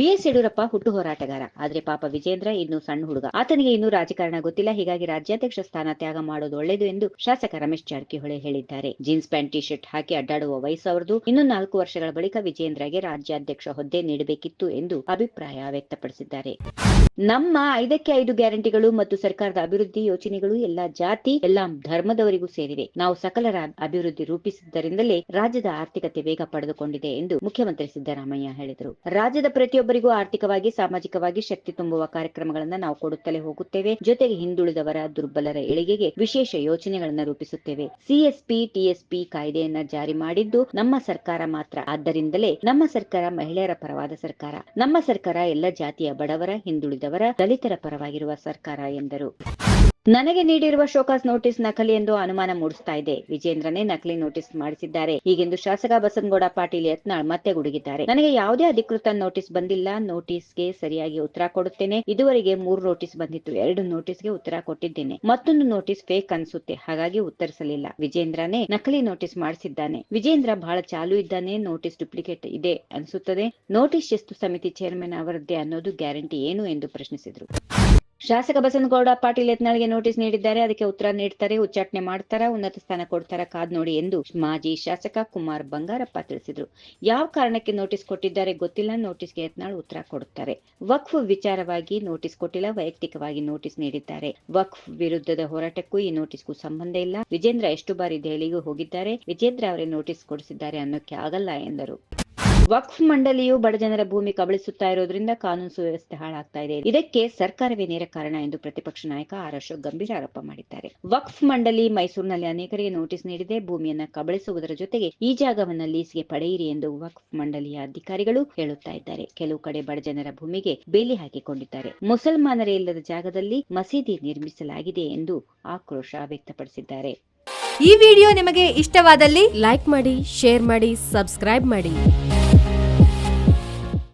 BS Yediyurappa ಹುಟ್ಟು ಹೋರಾಟಗಾರ. ಆದ್ರೆ ಪಾಪ ವಿಜೇಂದ್ರ ಇನ್ನು ಸಣ್ಣ ಹುಡುಗ. ಆತನಿಗೆ ಇನ್ನೂ ರಾಜಕಾರಣ ಗೊತ್ತಿಲ್ಲ. ಹೀಗಾಗಿ ರಾಜ್ಯಾಧ್ಯಕ್ಷ ಸ್ಥಾನ ತ್ಯಾಗ ಮಾಡೋದು ಒಳ್ಳೆಯದು ಎಂದು ಶಾಸಕ ರಮೇಶ್ ಜಾರಕಿಹೊಳಿ ಹೇಳಿದ್ದಾರೆ. ಜೀನ್ಸ್ ಪ್ಯಾಂಟ್ ಟಿ ಶರ್ಟ್ ಹಾಕಿ ಅಡ್ಡಾಡುವ ವಯಸ್ಸು ಇನ್ನು ನಾಲ್ಕು ವರ್ಷಗಳ ಬಳಿಕ ವಿಜೇಂದ್ರಗೆ ರಾಜ್ಯಾಧ್ಯಕ್ಷ ಹುದ್ದೆ ನೀಡಬೇಕಿತ್ತು ಎಂದು ಅಭಿಪ್ರಾಯ ವ್ಯಕ್ತಪಡಿಸಿದ್ದಾರೆ. ನಮ್ಮ ಐದಕ್ಕೆ ಐದು ಗ್ಯಾರಂಟಿಗಳು ಮತ್ತು ಸರ್ಕಾರದ ಅಭಿವೃದ್ಧಿ ಯೋಜನೆಗಳು ಎಲ್ಲಾ ಜಾತಿ, ಎಲ್ಲಾ ಧರ್ಮದವರಿಗೂ ಸೇರಿವೆ. ನಾವು ಸಕಲರ ಅಭಿವೃದ್ಧಿ ರೂಪಿಸಿದ್ದರಿಂದಲೇ ರಾಜ್ಯದ ಆರ್ಥಿಕತೆ ವೇಗ ಪಡೆದುಕೊಂಡಿದೆ ಎಂದು ಮುಖ್ಯಮಂತ್ರಿ ಸಿದ್ದರಾಮಯ್ಯ ಹೇಳಿದರು. ರಾಜ್ಯದ ಪ್ರತಿಯೊಬ್ಬರಿಗೂ ಆರ್ಥಿಕವಾಗಿ, ಸಾಮಾಜಿಕವಾಗಿ ಶಕ್ತಿ ತುಂಬುವ ಕಾರ್ಯಕ್ರಮಗಳನ್ನು ನಾವು ಕೊಡುತ್ತಲೇ ಹೋಗುತ್ತೇವೆ. ಜೊತೆಗೆ ಹಿಂದುಳಿದವರ ದುರ್ಬಲರ ಏಳಿಗೆಗೆ ವಿಶೇಷ ಯೋಜನೆಗಳನ್ನು ರೂಪಿಸುತ್ತೇವೆ. ಸಿಎಸ್ಪಿ ಟಿಎಸ್ಪಿ ಕಾಯ್ದೆಯನ್ನ ಜಾರಿ ಮಾಡಿದ್ದು ನಮ್ಮ ಸರ್ಕಾರ ಮಾತ್ರ. ಆದ್ದರಿಂದಲೇ ನಮ್ಮ ಸರ್ಕಾರ ಮಹಿಳೆಯರ ಪರವಾದ ಸರ್ಕಾರ. ನಮ್ಮ ಸರ್ಕಾರ ಎಲ್ಲ ಜಾತಿಯ ಬಡವರ, ಹಿಂದುಳಿದವರ, ದಲಿತರ ಪರವಾಗಿರುವ ಸರ್ಕಾರ ಎಂದರು. ನನಗೆ ನೀಡಿರುವ ಶೋಕಾಸ್ ನೋಟಿಸ್ ನಕಲಿ ಎಂದು ಅನುಮಾನ ಮೂಡಿಸ್ತಾ ಇದೆ. ವಿಜೇಂದ್ರನೇ ನಕಲಿ ನೋಟಿಸ್ ಮಾಡಿಸಿದ್ದಾರೆ. ಹೀಗೆಂದು ಶಾಸಕ ಬಸನಗೌಡ ಪಾಟೀಲ್ ಯತ್ನಾಳ್ ಮತ್ತೆ ಗುಡುಗಿದ್ದಾರೆ. ನನಗೆ ಯಾವುದೇ ಅಧಿಕೃತ ನೋಟಿಸ್ ಬಂದಿಲ್ಲ. ನೋಟಿಸ್ಗೆ ಸರಿಯಾಗಿ ಉತ್ತರ ಕೊಡುತ್ತೇನೆ. ಇದುವರೆಗೆ ಮೂರು ನೋಟಿಸ್ ಬಂದಿತ್ತು. ಎರಡು ನೋಟಿಸ್ಗೆ ಉತ್ತರ ಕೊಟ್ಟಿದ್ದೇನೆ. ಮತ್ತೊಂದು ನೋಟಿಸ್ ಫೇಕ್ ಅನ್ಸುತ್ತೆ. ಹಾಗಾಗಿ ಉತ್ತರಿಸಲಿಲ್ಲ. ವಿಜೇಂದ್ರನೇ ನಕಲಿ ನೋಟಿಸ್ ಮಾಡಿಸಿದ್ದಾನೆ. ವಿಜೇಂದ್ರ ಬಹಳ ಚಾಲು ಇದ್ದಾನೆ. ನೋಟಿಸ್ ಡುಪ್ಲಿಕೇಟ್ ಇದೆ ಅನಿಸುತ್ತದೆ. ನೋಟಿಸ್ ಶಿಸ್ತು ಸಮಿತಿ ಚೇರ್ಮನ್ ಅವರದ್ದೇ ಅನ್ನೋದು ಗ್ಯಾರಂಟಿ ಏನು ಎಂದು ಪ್ರಶ್ನಿಸಿದರು. ಶಾಸಕ ಬಸನಗೌಡ ಪಾಟೀಲ್ ಯತ್ನಾಳ್ಗೆ ನೋಟಿಸ್ ನೀಡಿದ್ದಾರೆ. ಅದಕ್ಕೆ ಉತ್ತರ ನೀಡ್ತಾರೆ, ಉಚ್ಚಾಟನೆ ಮಾಡ್ತಾರ, ಉನ್ನತ ಸ್ಥಾನ ಕೊಡ್ತಾರ ಕಾದ್ ನೋಡಿ ಎಂದು ಮಾಜಿ ಶಾಸಕ ಕುಮಾರ್ ಬಂಗಾರಪ್ಪ ತಿಳಿಸಿದ್ರು. ಯಾವ ಕಾರಣಕ್ಕೆ ನೋಟಿಸ್ ಕೊಟ್ಟಿದ್ದಾರೆ ಗೊತ್ತಿಲ್ಲ. ನೋಟಿಸ್ಗೆ ಯತ್ನಾಳ್ ಉತ್ತರ ಕೊಡುತ್ತಾರೆ ವಕ್ಫ್ ವಿಚಾರವಾಗಿ ನೋಟಿಸ್ ಕೊಟ್ಟಿಲ್ಲ. ವೈಯಕ್ತಿಕವಾಗಿ ನೋಟಿಸ್ ನೀಡಿದ್ದಾರೆ. ವಕ್ಫ್ ವಿರುದ್ಧದ ಹೋರಾಟಕ್ಕೂ ಈ ನೋಟಿಸ್ಗೂ ಸಂಬಂಧ ಇಲ್ಲ. ವಿಜೇಂದ್ರ ಎಷ್ಟು ಬಾರಿ ದೆಹಲಿಗೂ ಹೋಗಿದ್ದಾರೆ. ವಿಜೇಂದ್ರ ಅವರೇ ನೋಟಿಸ್ ಕೊಡಿಸಿದ್ದಾರೆ ಅನ್ನೋಕೆ ಆಗಲ್ಲ ಎಂದರು. ವಕ್ಫ್ ಮಂಡಳಿಯು ಬಡಜನರ ಭೂಮಿ ಕಬಳಿಸುತ್ತಾ ಇರೋದ್ರಿಂದ ಕಾನೂನು ಸುವ್ಯವಸ್ಥೆ ಹಾಳಾಗ್ತಾ ಇದೆ. ಇದಕ್ಕೆ ಸರ್ಕಾರವೇ ನೇರ ಕಾರಣ ಎಂದು ಪ್ರತಿಪಕ್ಷ ನಾಯಕ ಆರ್ ಅಶೋಕ್ ಗಂಭೀರ ಆರೋಪ ಮಾಡಿದ್ದಾರೆ. ವಕ್ಫ್ ಮಂಡಳಿ ಮೈಸೂರಿನಲ್ಲಿ ಅನೇಕರಿಗೆ ನೋಟಿಸ್ ನೀಡಿದೆ. ಭೂಮಿಯನ್ನ ಕಬಳಿಸುವುದರ ಜೊತೆಗೆ ಈ ಜಾಗವನ್ನ ಲೀಸ್ಗೆ ಪಡೆಯಿರಿ ಎಂದು ವಕ್ಫ್ ಮಂಡಳಿಯ ಅಧಿಕಾರಿಗಳು ಹೇಳುತ್ತಾ ಇದ್ದಾರೆ. ಕೆಲವು ಕಡೆ ಬಡಜನರ ಭೂಮಿಗೆ ಬೇಲಿ ಹಾಕಿಕೊಂಡಿದ್ದಾರೆ. ಮುಸಲ್ಮಾನರೇ ಇಲ್ಲದ ಜಾಗದಲ್ಲಿ ಮಸೀದಿ ನಿರ್ಮಿಸಲಾಗಿದೆ ಎಂದು ಆಕ್ರೋಶ ವ್ಯಕ್ತಪಡಿಸಿದ್ದಾರೆ. ಈ ವಿಡಿಯೋ ನಿಮಗೆ ಇಷ್ಟವಾದಲ್ಲಿ ಲೈಕ್ ಮಾಡಿ, ಶೇರ್ ಮಾಡಿ, ಸಬ್ಸ್ಕ್ರೈಬ್ ಮಾಡಿ.